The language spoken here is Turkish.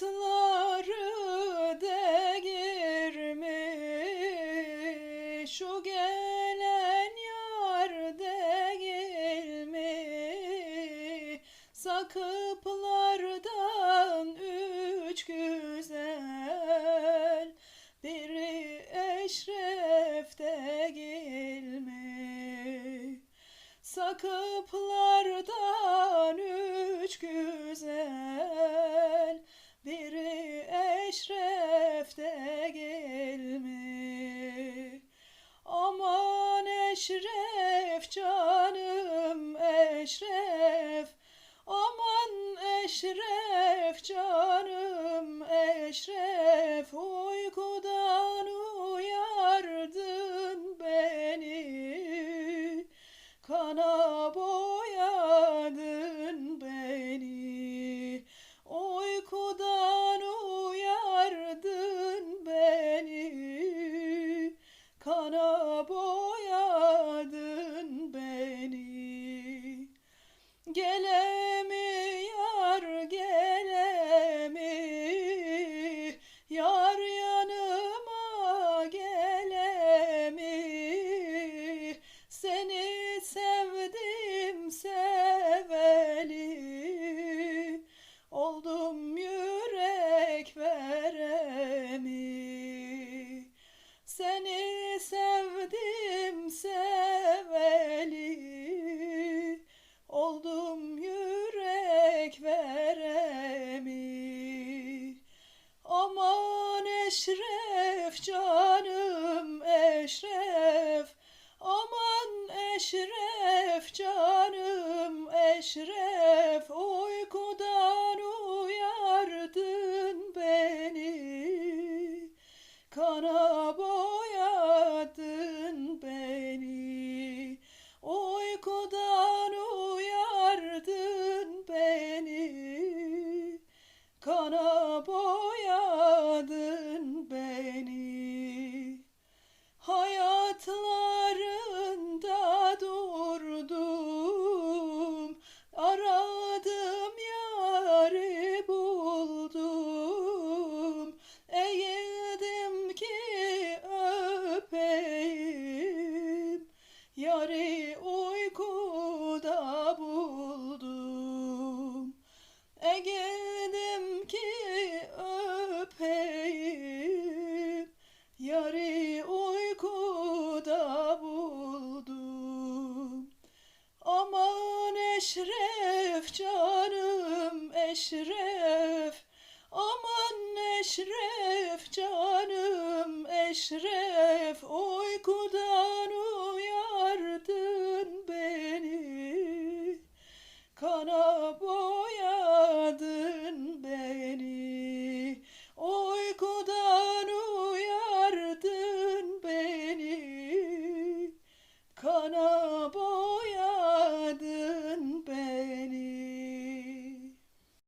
Hayatları değirmiş Şu gelen yar değil mi? Sakıplardan üç güzel Biri eşref değil mi? Sakıplardan eşref canım eşref Uykudan uyardın beni. Kana boyadın beni. Uykudan uyardın beni. Kana boyadın beni. Gelemi seveli. Oldum yürek veremi. Seni sevdim seveli. Oldum yürek veremi. Aman eşref Kana Yarı uykuda buldum. Eğildim ki öpeyim. Yarı uykuda buldum. Aman eşref canım eşref. Aman eşref canım eşref Kana boyadın beni. Uykudan uyardın beni. Kana